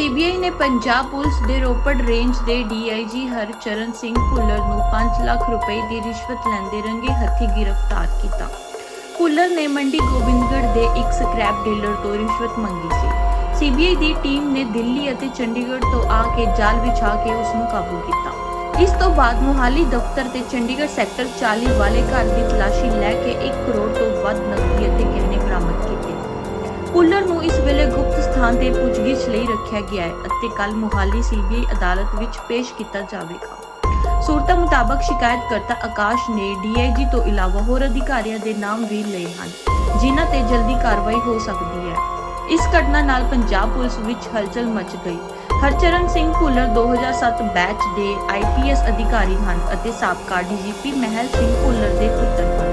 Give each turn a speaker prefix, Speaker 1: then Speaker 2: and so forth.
Speaker 1: CBI ਨੇ Punjab police ਦੇ Ropar range ਦੇ ਡੀਆਈਜੀ ਹਰਚਰਨ ਸਿੰਘ ਭੁੱਲਰ ਨੂੰ 5 ਲੱਖ ਰੁਪਏ ਦੀ ਰਿਸ਼ਵਤ ਲੈਂਦੇ ਰੰਗੇ ਹੱਥੀਂ ਗ੍ਰਿਫਤਾਰ ਕੀਤਾ। ਭੁੱਲਰ ਨੇ ਮੰਡੀ ਗੋਬਿੰਦਗੜ੍ਹ ਦੇ ਇੱਕ ਸਕ੍ਰੈਪ ਡੀਲਰ ਤੋਂ ਰਿਸ਼ਵਤ ਮੰਗੀ ਸੀ। ਸੀਬੀਆਈ ਦੀ ਟੀਮ ਨੇ ਦਿੱਲੀ ਅਤੇ ਚੰਡੀਗੜ੍ਹ ਤੋਂ ਆ ਕੇ ਜਾਲ ਵਿਛਾ ਕੇ ਉਸ ਨੂੰ ਕਾਬੂ ਕੀਤਾ। ਇਸ ਤੋਂ ਬਾਅਦ ਮੁਹਾਲੀ ਦਫ਼ਤਰ ਤੇ ਚੰਡੀਗੜ੍ਹ ਸੈਕਟਰ 40 ਵਾਲੇ ਘਰ ਦੀ ਤਲਾਸ਼ੀ ਲੈ ਕੇ 1 ਕਰੋੜ ਤੋਂ ਵੱਧ ਨਕਦੀ ਅਤੇ ਗਹਿਣੇ ਬਰਾਮਦ ਕੀਤੇ। ਪੁੱਲਰ ਨੂੰ ਇਸ ਵੇਲੇ ਗੁਪਤ ਸਥਾਨ ਤੇ ਪੁੱਛਗਿੱਛ ਲਈ ਰੱਖਿਆ ਗਿਆ ਹੈ ਅਤੇ ਕੱਲ ਮੁਹਾਲੀ ਸੀਬੀਆਈ ਅਦਾਲਤ ਵਿੱਚ ਪੇਸ਼ ਕੀਤਾ ਜਾਵੇਗਾ। ਸੂਰਤਾਂ ਮੁਤਾਬਕ ਸ਼ਿਕਾਇਤਕਰਤਾ ਆਕਾਸ਼ ਨੇ ਡੀਆਈਜੀ ਤੋਂ ਇਲਾਵਾ ਹੋਰ ਅਧਿਕਾਰੀਆਂ ਦੇ ਨਾਮ ਵੀ ਲਏ ਹਨ, ਜਿਨ੍ਹਾਂ ਤੇ ਜਲਦੀ ਕਾਰਵਾਈ ਹੋ ਸਕਦੀ ਹੈ। ਇਸ ਘਟਨਾ ਨਾਲ ਪੰਜਾਬ ਪੁਲਿਸ ਵਿੱਚ ਹਲਚਲ ਮਚ ਗਈ। ਹਰਚਰਨ ਸਿੰਘ ਭੁੱਲਰ 2007 ਬੈਚ ਦੇ ਆਈਪੀਐਸ ਅਧਿਕਾਰੀ ਹਨ ਅਤੇ ਸਾਬਕਾ ਡੀਜੀਪੀ ਮਹਿਲ ਸਿੰਘ ਭੁੱਲਰ ਦੇ ਪੁੱਤਰ ਹਨ।